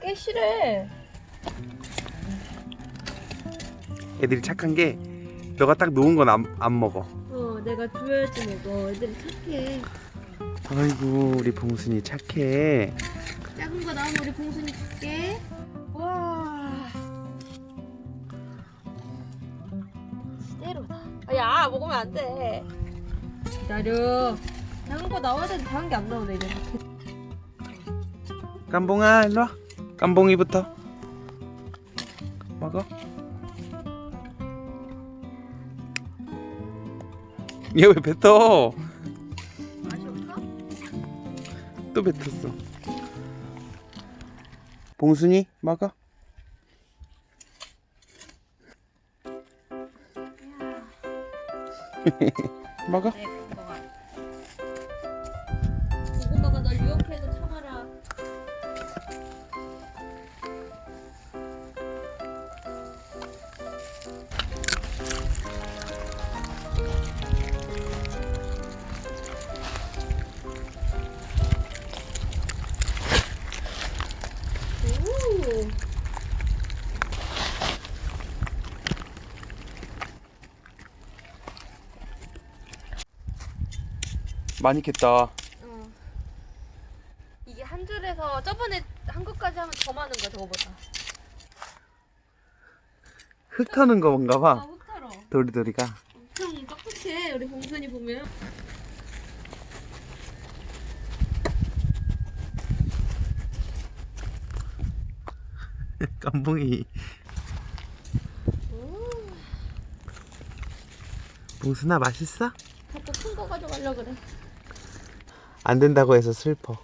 꽤 실해. 애들이 착한 게 너가 딱 놓은 건 안 안 먹어. 어, 내가 줘야지 먹어. 애들이 착해. 아이고 우리 봉순이 착해. 작은 거 나오면 우리 봉순이 줄게. 와. 시대로다. 아, 야, 먹으면 안 돼. 기다려. 작은 거 나와야 되는데 작은 게 안 나오네, 이제. 깜봉아 일로 와. 깜봉이부터 먹어. 얘 왜 뱉어? 또 뱉었어. 봉순이 먹어. 먹어. 네, 많이 캤다. 어. 이게 한 줄에서 저번에 한 것까지 하면 더 많은 거야 저거보다. 흙 터는 건가 아 봐. 흑타러. 도리도리가. 엄청 빡빡해 우리 봉순이 보면. 깜봉이. 봉순아 맛있어? 자꾸 큰 거 가져가려 그래. 안 된다고 해서 슬퍼.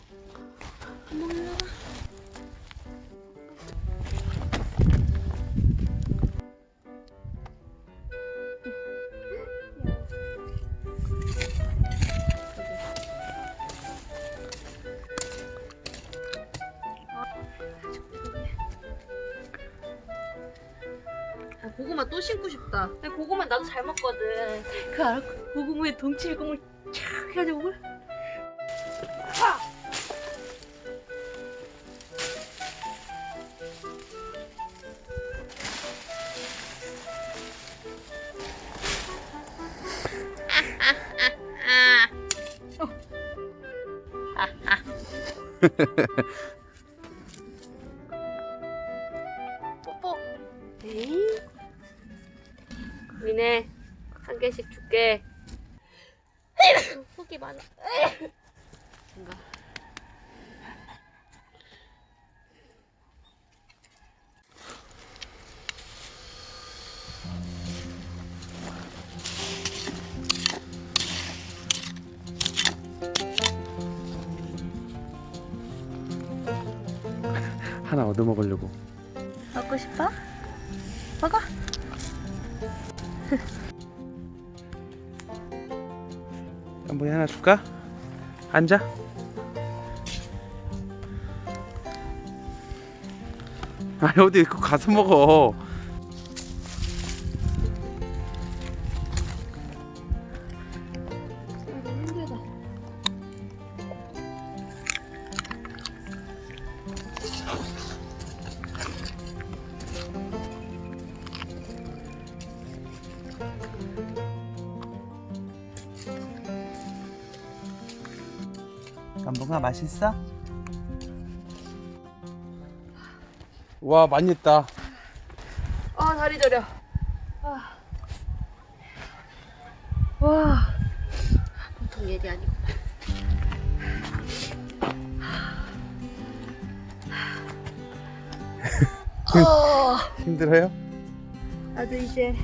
고구마 또 심고 싶다. 근데 고구마 나도 잘 먹거든. 그 알아? 고구마에 덩치 일공을 촥 해가지고 먹을? 뽀 미네 한 개씩 줄게. 속이 많아. 뭔가. 하나 얻어 먹으려고. 먹고 싶어? 먹어. 깜봉이 하나 줄까? 앉아. 아 어디 그 가서 먹어. 깜봉아 맛있어? 와 많이 했다. 아 다리 저려. 아. 와. 보통 일이 아니고. 어. 힘들어요? 나도 이제